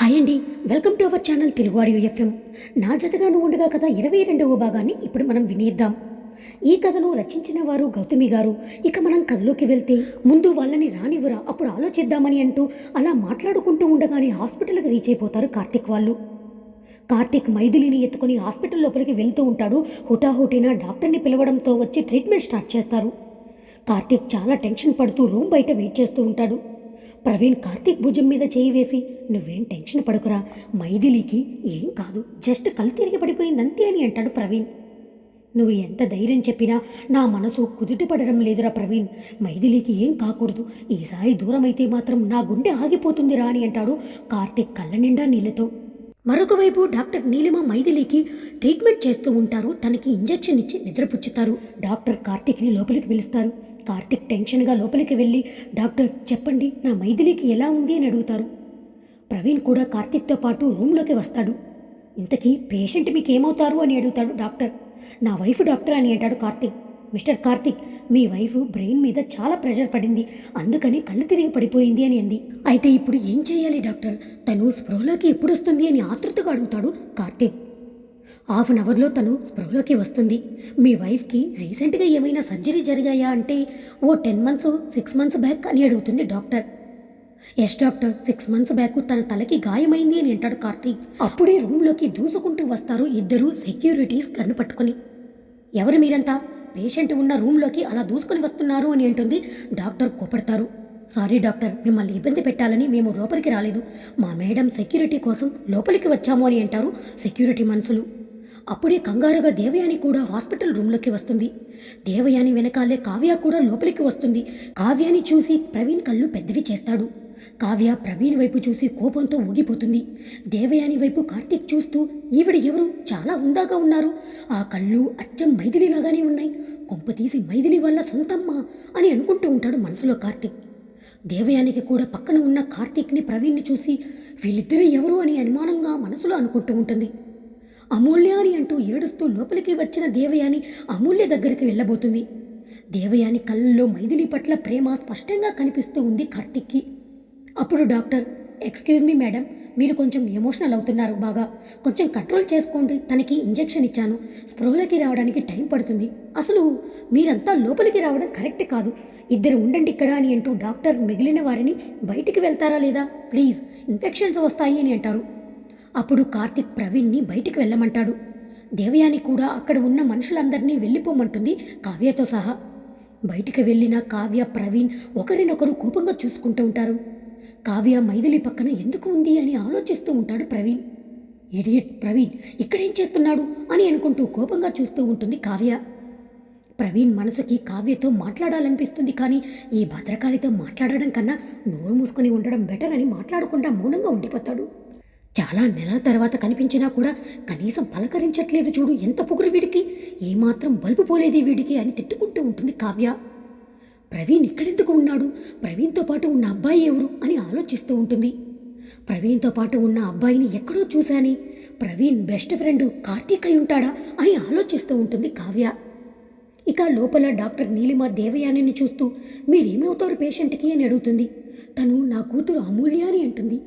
Hi అండి. Welcome to our channel Telugu audio FM. నా జతగా నువ్వు ఉండగా కథ ఇరవై రెండవ భాగాన్ని ఇప్పుడు మనం వినేద్దాం. ఈ కథను రచించిన వారు గౌతమి గారు. ఇక మనం కథలోకి వెళ్తే ముందు వాళ్ళని రానివ్వరా? అప్పుడు ఆలోచిద్దామని అంటూ అలా మాట్లాడుకుంటూ ఉండగానే హాస్పిటల్కి రీచ్ అయిపోతారు కార్తిక్ వాళ్ళు. కార్తిక్ మైథిలిని ఎత్తుకుని హాస్పిటల్ లోపలికి వెళ్తూ ఉంటాడు. హుటాహుటిన డాక్టర్ని పిలవడంతో వచ్చి ట్రీట్మెంట్ స్టార్ట్ చేస్తారు. కార్తిక్ చాలా టెన్షన్ పడుతూ రూమ్ బయట వెయిట్ చేస్తూ ఉంటాడు. ప్రవీణ్ కార్తీక్ భుజం మీద చేయి వేసి నువ్వేం టెన్షన్ పడుకురా మైథిలికి ఏం కాదు జస్ట్ కళ్ళు తిరిగి పడిపోయిందంతే అని అంటాడు ప్రవీణ్. నువ్వు ఎంత ధైర్యం చెప్పినా నా మనసు కుదుట పడడం లేదురా ప్రవీణ్. మైథిలికి ఏం కాకూడదు ఈసారి దూరమైతే మాత్రం నా గుండె ఆగిపోతుందిరా అని అంటాడు కార్తీక్ కళ్ళ నిండా నీళ్ళతో. మరొక వైపు డాక్టర్ నీలిమ మైథిలికి ట్రీట్మెంట్ చేస్తూ ఉంటారు తనకి ఇంజెక్షన్ ఇచ్చి నిద్రపుచ్చుతారు. డాక్టర్ కార్తీక్ని లోపలికి పిలుస్తారు. కార్తీక్ టెన్షన్గా లోపలికి వెళ్ళి డాక్టర్ చెప్పండి నా మైథిలికి ఎలా ఉంది? అని అడుగుతారు. ప్రవీణ్ కూడా కార్తిక్తో పాటు రూమ్లోకి వస్తాడు. ఇంతకీ పేషెంట్ మీకు ఏమవుతారు అని అడుగుతాడు డాక్టర్. నా వైఫ్ డాక్టర్ అని అంటాడు కార్తీక్. మిస్టర్ కార్తీక్ మీ వైఫ్ బ్రెయిన్ మీద చాలా ప్రెషర్ పడింది. అందుకని కళ్ళు తిరిగి పడిపోయింది అని అంది. అయితే ఇప్పుడు ఏం చేయాలి డాక్టర్? తను స్పృహలోకి ఎప్పుడు వస్తుంది అని ఆతృతగా అడుగుతాడు కార్తిక్. హాఫ్ అన్ అవర్లో తను స్పృహలోకి వస్తుంది. మీ వైఫ్కి రీసెంట్గా ఏమైనా సర్జరీ జరిగాయా అంటే ఓ ten months six months back అని అడుగుతుంది doctor. Yes doctor six months back తన తలకి గాయమైంది అని అంటాడు కార్తీక్. అప్పుడే రూమ్లోకి దూసుకుంటూ వస్తారు ఇద్దరు సెక్యూరిటీస్ కన్ను పట్టుకొని. ఎవరు మీరంతా? పేషెంట్ ఉన్న రూమ్లోకి అలా దూసుకొని వస్తున్నారు అని అంటుంది డాక్టర్ కోపడతారు. సారీ డాక్టర్ మిమ్మల్ని ఇబ్బంది పెట్టాలని మేము లోపలికి రాలేదు. మా మేడం సెక్యూరిటీ కోసం లోపలికి వచ్చాము అని అంటారు సెక్యూరిటీ మనుషులు. అప్పుడే కంగారుగా దేవయాని కూడా హాస్పిటల్ రూమ్లోకి వస్తుంది. దేవయాని వెనకాలే కావ్య కూడా లోపలికి వస్తుంది. కావ్యాని చూసి ప్రవీణ్ కళ్ళు పెద్దవి చేస్తాడు. కావ్య ప్రవీణ్ వైపు చూసి కోపంతో ఊగిపోతుంది. దేవయాని వైపు కార్తీక్ చూస్తూ ఈవిడ ఎవరు? చాలా హుందాగా ఉన్నారు. ఆ కళ్ళు అచ్చం మైథిలిలాగానే ఉన్నాయి. కొంప తీసి మైథిలి వల్ల సొంతమ్మ అని అనుకుంటూ ఉంటాడు మనసులో కార్తీక్. దేవయానికి కూడా పక్కన ఉన్న కార్తీక్ని ప్రవీణ్ని చూసి వీళ్ళిద్దరూ ఎవరు? అని అనుమానంగా మనసులో అనుకుంటూ ఉంటుంది. అమూల్య అని అంటూ ఏడుస్తూ లోపలికి వచ్చిన దేవయాని అమూల్య దగ్గరికి వెళ్ళబోతుంది. దేవయాని కళ్ళల్లో మైథిలి పట్ల ప్రేమ స్పష్టంగా కనిపిస్తూ ఉంది కార్తిక్కి. అప్పుడు డాక్టర్ ఎక్స్క్యూజ్ మీ మేడం మీరు కొంచెం ఎమోషనల్ అవుతున్నారు బాగా. కొంచెం కంట్రోల్ చేసుకోండి. తనకి ఇంజెక్షన్ ఇచ్చాను. స్పృహలోకి రావడానికి టైం పడుతుంది. అసలు మీరంతా లోపలికి రావడం కరెక్ట్ కాదు. ఇద్దరు ఉండండి ఇక్కడ అని అంటూ డాక్టర్ మిగిలిన వారిని బయటికి వెళ్తారా లేదా? ప్లీజ్ ఇన్ఫెక్షన్స్ వస్తాయి అని అంటారు. అప్పుడు కార్తిక్ ప్రవీణ్ని బయటికి వెళ్ళమంటాడు. దేవయాని కూడా అక్కడ ఉన్న మనుషులందరినీ వెళ్ళిపోమంటుంది కావ్యతో సహా. బయటికి వెళ్ళిన కావ్య ప్రవీణ్ ఒకరినొకరు కోపంగా చూసుకుంటూ ఉంటారు. కావ్య మైథిలి పక్కన ఎందుకు ఉంది అని ఆలోచిస్తూ ఉంటాడు ప్రవీణ్. ఇడియట్ ప్రవీణ్ ఇక్కడేం చేస్తున్నాడు? అని అనుకుంటూ కోపంగా చూస్తూ ఉంటుంది కావ్య. ప్రవీణ్ మనసుకి కావ్యతో మాట్లాడాలనిపిస్తుంది కానీ ఈ భద్రకాళితో మాట్లాడడం కన్నా నోరు మూసుకొని ఉండడం బెటర్ అని మాట్లాడకుండా మౌనంగా ఉండిపోతాడు. చాలా నెలల తర్వాత కనిపించినా కూడా కనీసం పలకరించట్లేదు చూడు ఎంత పొగురు వీడికి. ఏమాత్రం బల్బు పోలేది వీడికి అని తిట్టుకుంటూ ఉంటుంది కావ్య. ప్రవీణ్ ఇక్కడెందుకు ఉన్నాడు? ప్రవీణ్తో పాటు ఉన్న అబ్బాయి ఎవరు అని ఆలోచిస్తూ ఉంటుంది. ప్రవీణ్తో పాటు ఉన్న అబ్బాయిని ఎక్కడో చూశాని. ప్రవీణ్ బెస్ట్ ఫ్రెండ్ కార్తీక్ అయి ఉంటాడా అని ఆలోచిస్తూ ఉంటుంది కావ్య. ఇక లోపల డాక్టర్ నీలిమ దేవయానిని చూస్తూ మీరేమవుతారు పేషెంట్కి? అని అడుగుతుంది. తను నా కూతురు అమూల్య అని అంటుంది.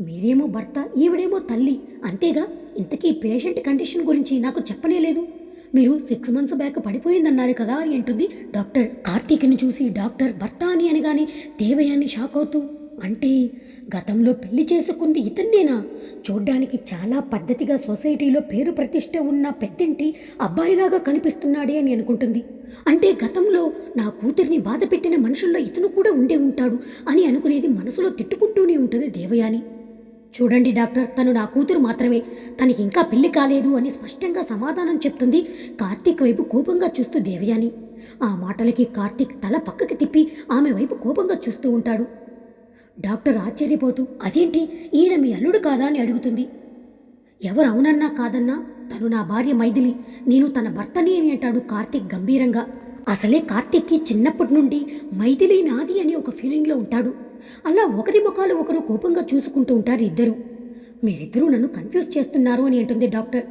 మీరేమో భర్త ఈవిడేమో తల్లి. అంతేగా? ఇంతకీ పేషెంట్ కండిషన్ గురించి నాకు చెప్పనేలేదు మీరు సిక్స్ మంత్స్ బ్యాక్ పడిపోయిందన్నారు కదా అని అంటుంది డాక్టర్. కార్తీక్ని చూసి డాక్టర్ భర్త అని అనగానే దేవయాన్ని షాక్ అవుతూ అంటే గతంలో పెళ్ళి చేసుకుంది ఇతన్నేనా? చూడ్డానికి చాలా పద్ధతిగా సొసైటీలో పేరు ప్రతిష్ట ఉన్న పెద్దంటి అబ్బాయిలాగా కనిపిస్తున్నాడే అని అనుకుంటుంది. అంటే గతంలో నా కూతుర్ని బాధ పెట్టిన మనుషుల్లో ఇతను కూడా ఉండే ఉంటాడు అని అనుకునేది మనసులో తిట్టుకుంటూనే ఉంటుంది దేవయాని. చూడండి డాక్టర్ తను నా కూతురు మాత్రమే. తనకి ఇంకా పెళ్ళి కాలేదు అని స్పష్టంగా సమాధానం చెప్తుంది కార్తీక్ వైపు కోపంగా చూస్తూ దేవయాని. ఆ మాటలకి కార్తీక్ తల పక్కకి తిప్పి ఆమె వైపు కోపంగా చూస్తూ ఉంటాడు. డాక్టర్ ఆశ్చర్యపోతూ అదేంటి? ఈయన మీ అల్లుడు కాదా? అని అడుగుతుంది. ఎవరు? అవునన్నా కాదన్నా? తను నా భార్య మైథిలి. నేను తన భర్తని అని అంటాడు కార్తీక్ గంభీరంగా. అసలే కార్తీక్కి చిన్నప్పటి నుండి మైథిలి నాది అని ఒక ఫీలింగ్లో ఉంటాడు. అలా ఒకరి ముఖాలు ఒకరు కోపంగా చూసుకుంటూ ఉంటారు ఇద్దరు. మీరిద్దరూ నన్ను కన్ఫ్యూజ్ చేస్తున్నారు అని అంటుంది డాక్టర్.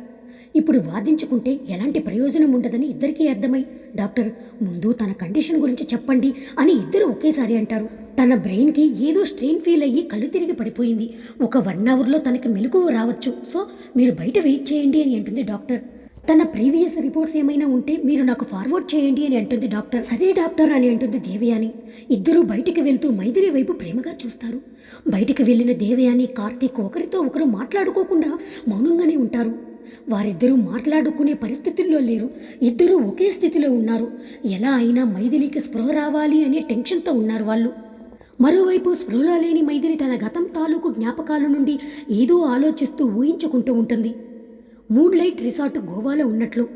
ఇప్పుడు వాదించుకుంటే ఎలాంటి ప్రయోజనం ఉండదని ఇద్దరికీ అర్థమై డాక్టర్ ముందు తన కండిషన్ గురించి చెప్పండి అని ఇద్దరు ఒకేసారి అంటారు. తన బ్రెయిన్కి ఏదో స్ట్రెయిన్ ఫీల్ అయ్యి కళ్ళు తిరిగి పడిపోయింది. ఒక వన్ అవర్లో తనకి మెలకువ రావచ్చు. సో మీరు బయట వెయిట్ చేయండి అని అంటుంది డాక్టర్. తన ప్రీవియస్ రిపోర్ట్స్ ఏమైనా ఉంటే మీరు నాకు ఫార్వర్డ్ చేయండి అని అంటుంది డాక్టర్. సరే డాక్టర్ అని అంటుంది దేవయాని. ఇద్దరూ బయటికి వెళ్తూ మైథిలి వైపు ప్రేమగా చూస్తారు. బయటికి వెళ్ళిన దేవయాని కార్తీక్ ఒకరితో ఒకరు మాట్లాడుకోకుండా మౌనంగానే ఉంటారు. వారిద్దరూ మాట్లాడుకునే పరిస్థితుల్లో లేరు. ఇద్దరూ ఒకే స్థితిలో ఉన్నారు. ఎలా అయినా మైథిలికి స్పృహ రావాలి అనే టెన్షన్తో ఉన్నారు వాళ్ళు. మరోవైపు స్పృహలో లేని మైథిలి తన గతం తాలూకు జ్ఞాపకాల నుండి ఏదో ఆలోచిస్తూ ఊహించుకుంటూ ఉంటుంది. మూన్లైట్ రిసార్ట్ గోవాలో ఉన్నట్లు.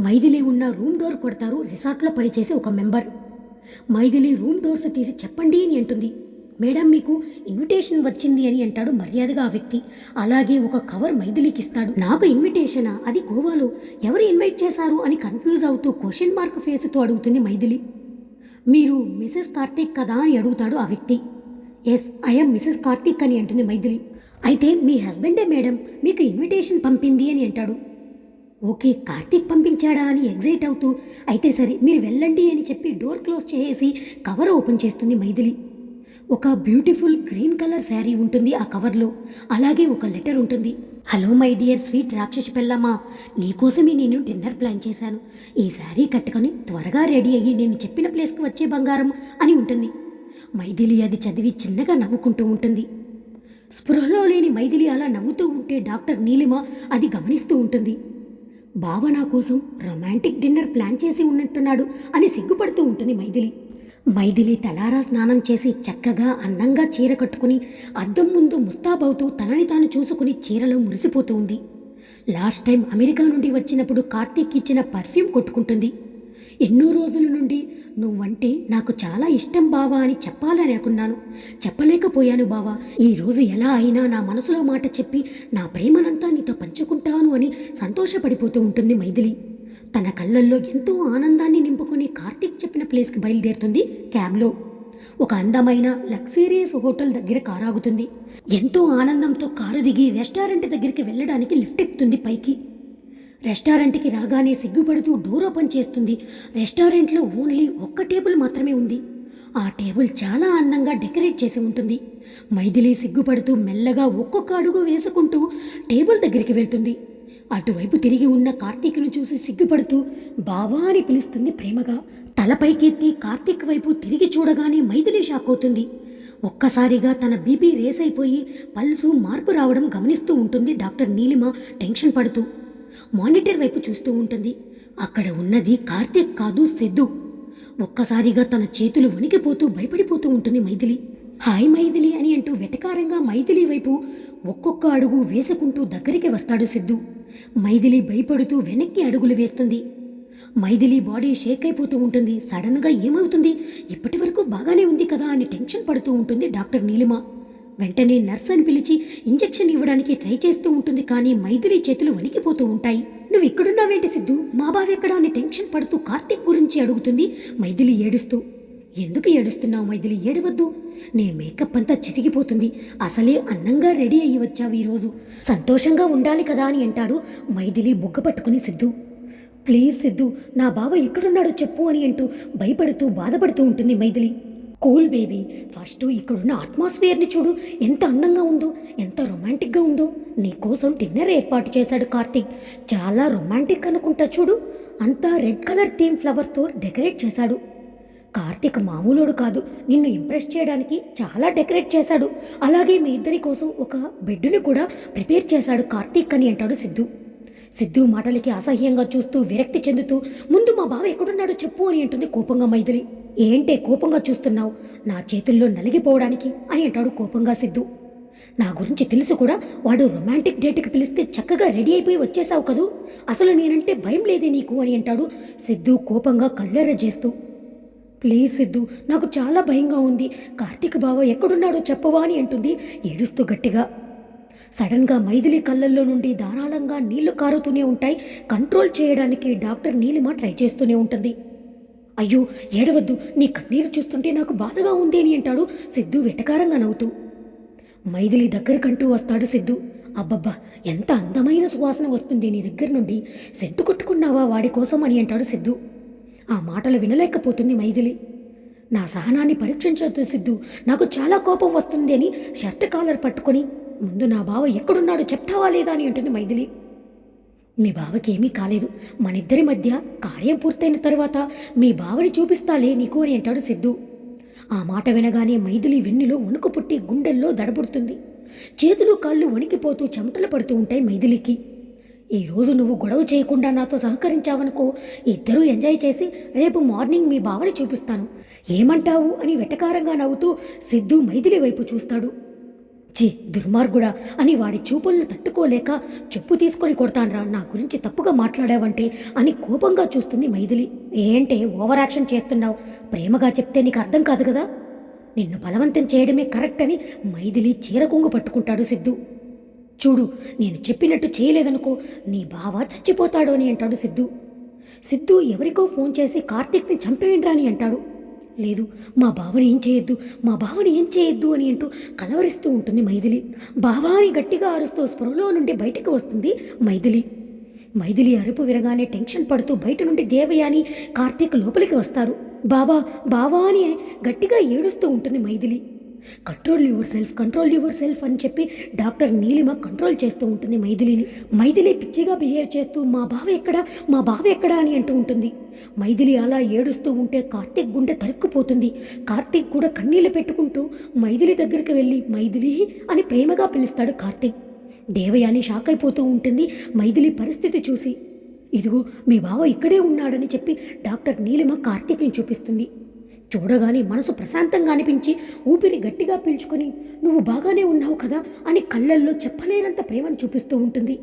మైథిలి ఉన్న రూమ్ డోర్ కొడతారు రిసార్ట్లో పనిచేసే ఒక మెంబర్. మైథిలి రూమ్ డోర్స్ తీసి చెప్పండి అని అంటుంది. మేడం మీకు ఇన్విటేషన్ వచ్చింది అని అంటాడు మర్యాదగా ఆ వ్యక్తి. అలాగే ఒక కవర్ మైథిలికి ఇస్తాడు. నాకు ఇన్విటేషనా? అది గోవాలో. ఎవరు ఇన్వైట్ చేశారు అని కన్ఫ్యూజ్ అవుతూ క్వశ్చన్ మార్క్ ఫేస్తో అడుగుతుంది మైథిలి. మీరు మిసెస్ కార్తీక్ కదా అని అడుగుతాడు ఆ వ్యక్తి. ఎస్ ఐఎమ్ మిసెస్ కార్తీక్ అని అంటుంది మైథిలి. అయితే మీ హస్బెండే మేడం మీకు ఇన్విటేషన్ పంపింది అని అంటాడు. ఓకే కార్తీక్ పంపించాడా అని ఎగ్జైట్ అవుతూ అయితే సరే మీరు వెళ్ళండి అని చెప్పి డోర్ క్లోజ్ చేసి కవర్ ఓపెన్ చేస్తుంది మైథిలి. ఒక బ్యూటిఫుల్ గ్రీన్ కలర్ శారీ ఉంటుంది ఆ కవర్లో. అలాగే ఒక లెటర్ ఉంటుంది. హలో మై డియర్ స్వీట్ రాక్షసి పెళ్ళమ్మా నీకోసమే నేను డిన్నర్ ప్లాన్ చేశాను. ఈ శారీ కట్టుకొని త్వరగా రెడీ అయ్యి నేను చెప్పిన ప్లేస్కి వచ్చే బంగారం అని ఉంటుంది. మైథిలి అది చదివి చిన్నగా నవ్వుకుంటూ ఉంటుంది. స్పృహలో లేని మైథిలి అలా నవ్వుతూ ఉంటే డాక్టర్ నీలిమ అది గమనిస్తూ ఉంటుంది. బావ నా కోసం రొమాంటిక్ డిన్నర్ ప్లాన్ చేసి ఉన్నట్టున్నాడు అని సిగ్గుపడుతూ ఉంటుంది మైథిలి. మైథిలి తలారా స్నానం చేసి చక్కగా అందంగా చీర కట్టుకుని అద్దం ముందు ముస్తాబవుతూ తనని తాను చూసుకుని చీరలో మురిసిపోతూ ఉంది. లాస్ట్ టైం అమెరికా నుండి వచ్చినప్పుడు కార్తీక్ ఇచ్చిన పర్ఫ్యూమ్ కొట్టుకుంటుంది. ఎన్నో రోజుల నుండి నువ్వంటే నాకు చాలా ఇష్టం బావా అని చెప్పాలని అనుకున్నాను. చెప్పలేకపోయాను బావా. ఈరోజు ఎలా అయినా నా మనసులో మాట చెప్పి నా ప్రేమనంతా నీతో పంచుకుంటాను అని సంతోషపడిపోతూ ఉంటుంది మైథిలి. తన కళ్ళల్లో ఎంతో ఆనందాన్ని నింపుకొని కార్తీక్ చెప్పిన ప్లేస్కి బయలుదేరుతుంది క్యాబ్లో. ఒక అందమైన లగ్జీరియస్ హోటల్ దగ్గర కారు ఆగుతుంది. ఎంతో ఆనందంతో కారు దిగి రెస్టారెంట్ దగ్గరికి వెళ్ళడానికి లిఫ్ట్ ఎక్కుతుంది పైకి. రెస్టారెంట్కి రాగానే సిగ్గుపడుతూ డోర్ ఓపెన్ చేస్తుంది. రెస్టారెంట్లో ఓన్లీ ఒక్క టేబుల్ మాత్రమే ఉంది. ఆ టేబుల్ చాలా అందంగా డెకరేట్ చేసి ఉంటుంది. మైథిలి సిగ్గుపడుతూ మెల్లగా ఒక్కొక్క అడుగు వేసుకుంటూ టేబుల్ దగ్గరికి వెళ్తుంది. అటువైపు తిరిగి ఉన్న కార్తీక్ను చూసి సిగ్గుపడుతూ బావా అని పిలుస్తుంది ప్రేమగా. తలపైకెత్తి కార్తీక్ వైపు తిరిగి చూడగానే మైథిలి షాక్ అవుతుంది. ఒక్కసారిగా తన బీపీ రేస్ అయిపోయి పల్సు మార్పు రావడం గమనిస్తూ ఉంటుంది డాక్టర్ నీలిమ టెన్షన్ పడుతూ. మానిటర్ వైపు చూస్తూ ఉంటుంది. అక్కడ ఉన్నది కార్తీక్ కాదు సిద్ధు. ఒక్కసారిగా తన చేతులు వణికిపోతూ భయపడిపోతూ ఉంటుంది మైథిలి. హాయ్ మైథిలి అని అంటూ వెటకారంగా మైథిలి వైపు ఒక్కొక్క అడుగు వేసుకుంటూ దగ్గరికి వస్తాడు సిద్ధు. మైథిలి భయపడుతూ వెనక్కి అడుగులు వేస్తుంది. మైథిలి బాడీ షేక్ అయిపోతూ ఉంటుంది. సడన్గా ఏమవుతుంది? ఇప్పటి వరకు బాగానే ఉంది కదా అని టెన్షన్ పడుతూ ఉంటుంది డాక్టర్ నీలిమ. వెంటనే నర్స్ అని పిలిచి ఇంజెక్షన్ ఇవ్వడానికి ట్రై చేస్తూ ఉంటుంది కానీ మైథిలి చేతులు వణికిపోతూ ఉంటాయి. నువ్వు ఇక్కడున్నావేంటి సిద్ధు? మా బావ ఎక్కడా? అని టెన్షన్ పడుతూ కార్తీక్ గురించి అడుగుతుంది మైథిలి ఏడుస్తూ. ఎందుకు ఏడుస్తున్నావు మైథిలి? ఏడవద్దు. నీ మేకప్ అంతా చిరిగిపోతుంది. అసలే అందంగా రెడీ అయ్యి వచ్చావు ఈరోజు. సంతోషంగా ఉండాలి కదా అని అంటాడు మైథిలి బుగ్గ పట్టుకుని సిద్ధు. ప్లీజ్ సిద్ధు నా బావ ఎక్కడున్నాడో చెప్పు అని అంటూ భయపడుతూ బాధపడుతూ ఉంటుంది మైథిలి. Cool baby. ఫస్ట్ ఇక్కడున్న అట్మాస్ఫియర్ని చూడు. ఎంత అందంగా ఉందో ఎంత రొమాంటిక్గా ఉందో. నీకోసం డిన్నర్ ఏర్పాటు చేశాడు కార్తీక్. చాలా రొమాంటిక్ అనుకుంటా చూడు. అంతా రెడ్ కలర్ థీమ్ ఫ్లవర్స్తో డెకరేట్ చేశాడు. కార్తీక్ మామూలోడు కాదు. నిన్ను ఇంప్రెస్ చేయడానికి చాలా డెకరేట్ చేశాడు. అలాగే మీ ఇద్దరి కోసం ఒక బెడ్డుని కూడా ప్రిపేర్ చేశాడు కార్తీక్ అని అంటాడు సిద్ధు. సిద్ధు మాటలకి అసహ్యంగా చూస్తూ విరక్తి చెందుతూ ముందు మా బావ ఎక్కడున్నాడో చెప్పు అని అంటుంది కోపంగా మైథిలి. ఏంటే కోపంగా చూస్తున్నావు? నా చేతుల్లో నలిగిపోవడానికి అని అంటాడు కోపంగా సిద్ధు. నా గురించి తెలుసు కూడా వాడు రొమాంటిక్ డేట్కి పిలిస్తే చక్కగా రెడీ అయిపోయి వచ్చేసావు కదూ? అసలు నేనంటే భయం లేదే నీకు అని అంటాడు సిద్ధు కోపంగా కళ్ళెర చేస్తూ. ప్లీజ్ సిద్ధు నాకు చాలా భయంగా ఉంది. కార్తీక్ బావ ఎక్కడున్నాడో చెప్పవా అని అంటుంది ఏడుస్తూ గట్టిగా. సడన్గా మైథిలి కళ్ళల్లో నుండి ధారాళంగా నీళ్ళు కారుతూనే ఉంటాయి. కంట్రోల్ చేయడానికి డాక్టర్ నీలిమ ట్రై చేస్తూనే ఉంటుంది. అయ్యో ఏడవద్దు. నీ కన్నీరు చూస్తుంటే నాకు బాధగా ఉంది అని అంటాడు సిద్ధు వెటకారంగా నవ్వుతూ. మైథిలి దగ్గరకంటూ వస్తాడు సిద్ధు. అబ్బబ్బా ఎంత అందమైన సువాసన వస్తుంది నీ దగ్గర నుండి. సెంటు కొట్టుకున్నావా వాడి కోసం అని అంటాడు సిద్ధు. ఆ మాటలు వినలేకపోతుంది మైథిలి. నా సహనాన్ని పరీక్షించొద్దు సిద్ధు. నాకు చాలా కోపం వస్తుంది అని షర్ట్ కాలర్ పట్టుకొని ముందు నా బావ ఎక్కడున్నాడో చెప్తావా లేదా అని అంటుంది మైథిలి. మీ బావకేమీ కాలేదు. మనిద్దరి మధ్య కార్యం పూర్తయిన తర్వాత మీ బావని చూపిస్తాలే నీకు అని అంటాడు సిద్ధు. ఆ మాట వినగానే మైథిలి వెన్నులో వణుకు పుట్టి గుండెల్లో దడబుడుతుంది. చేతులు కాళ్ళు వణికిపోతూ చెమటలు పడుతూ ఉంటాయి మైథిలికి. ఈరోజు నువ్వు గొడవ చేయకుండా నాతో సహకరించావనుకో ఇద్దరూ ఎంజాయ్ చేసి రేపు మార్నింగ్ మీ బావని చూపిస్తాను. ఏమంటావు అని వెటకారంగా నవ్వుతూ సిద్ధు మైథిలి వైపు చూస్తాడు. ఛీ దుర్మార్గుడా అని వాడి చూపులను తట్టుకోలేక చెప్పు తీసుకొని కొడతాన్రా. నా గురించి తప్పుగా మాట్లాడావంటే అని కోపంగా చూస్తుంది మైథిలి. ఏంటే ఓవర్ యాక్షన్ చేస్తున్నావు? ప్రేమగా చెప్తే నీకు అర్థం కాదు కదా? నిన్ను బలవంతం చేయడమే కరెక్ట్ అని మైథిలి చీరకొంగు పట్టుకుంటాడు సిద్ధు. చూడు నేను చెప్పినట్టు చేయలేదనుకో నీ బావ చచ్చిపోతాడు అని అంటాడు సిద్ధు. సిద్ధు ఎవరికో ఫోన్ చేసి కార్తీక్ని చంపేయండ్రా అని అంటాడు. లేదు మా బావని ఏం చేయొద్దు మా బావని ఏం చేయొద్దు అని అంటూ కలవరిస్తూ ఉంటుంది మైథిలి. బావాని గట్టిగా అరుస్తూ స్పృహలో నుండి బయటకు వస్తుంది మైథిలి. మైథిలి అరుపు విరగానే టెన్షన్ పడుతూ బయట నుండి దేవయాని కార్తీక్ లోపలికి వస్తారు. బావా బావా అని గట్టిగా ఏడుస్తూ ఉంటుంది Maithili. Control yourself control yourself అని చెప్పి డాక్టర్ నీలిమ కంట్రోల్ చేస్తూ ఉంటుంది మైథిలిని. మైథిలి పిచ్చిగా బిహేవ్ చేస్తూ మా బావ ఎక్కడ? మా బావ ఎక్కడా? అని అంటూ ఉంటుంది. మైథిలి అలా ఏడుస్తూ ఉంటే కార్తీక్ గుండె తరుక్కుపోతుంది. కార్తీక్ కూడా కన్నీళ్ళు పెట్టుకుంటూ మైథిలి దగ్గరికి వెళ్ళి మైథిలి అని ప్రేమగా పిలుస్తాడు కార్తీక్. దేవయాని షాక్ అయిపోతూ ఉంటుంది మైథిలి పరిస్థితి చూసి. ఇదిగో మీ బావ ఇక్కడే ఉన్నాడని చెప్పి డాక్టర్ నీలిమ కార్తీక్ని చూపిస్తుంది. చూడగానే మనసు ప్రశాంతంగా అనిపించి ఊపిరి గట్టిగా పీల్చుకొని నువ్వు బాగానే ఉన్నావు కదా అని కళ్ళల్లో చెప్పలేనంత ప్రేమను చూపిస్తూ ఉంటుంది.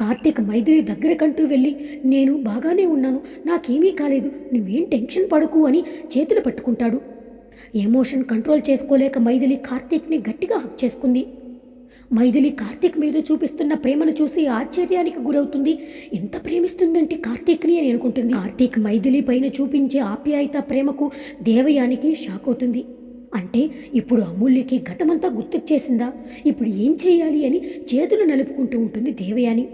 కార్తీక్ మైథిలి దగ్గరకంటూ వెళ్ళి నేను బాగానే ఉన్నాను నాకేమీ కాలేదు నువ్వేం టెన్షన్ పడకు అని చేతులు పట్టుకుంటాడు. ఎమోషన్ కంట్రోల్ చేసుకోలేక మైథిలి కార్తీక్ని గట్టిగా హక్ చేసుకుంది. మైథిలి కార్తీక్ మీద చూపిస్తున్న ప్రేమను చూసి ఆశ్చర్యానికి గురవుతుంది. ఎంత ప్రేమిస్తుందంటే కార్తీక్ని అని అనుకుంటుంది. కార్తీక్ మైథిలి పైన చూపించే ఆప్యాయత ప్రేమకు దేవయానికి షాక్ అవుతుంది. అంటే ఇప్పుడు అమూల్యకి గతమంతా గుర్తొచ్చేసిందా ఇప్పుడు ఏం చేయాలి అని చేతులు నలుపుకుంటూ ఉంటుంది దేవయాని.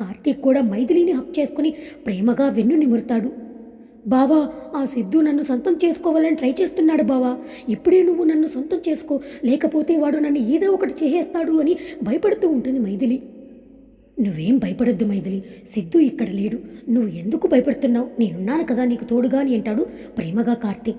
కార్తీక్ కూడా మైథిలిని హక్ చేసుకుని ప్రేమగా వెన్ను నిమురుతాడు. బావా ఆ సిద్ధు నన్ను సొంతం చేసుకోవాలని ట్రై చేస్తున్నాడు బావా. ఇప్పుడే నువ్వు నన్ను సొంతం చేసుకో. లేకపోతే వాడు నన్ను ఏదో ఒకటి చేసేస్తాడు అని భయపడుతూ ఉంటుంది మైథిలి. నువ్వేం భయపడొద్దు మైథిలి. సిద్ధు ఇక్కడ లేడు. నువ్వు ఎందుకు భయపడుతున్నావు? నేనున్నాను కదా నీకు తోడుగా అని అంటాడు ప్రేమగా కార్తీక్.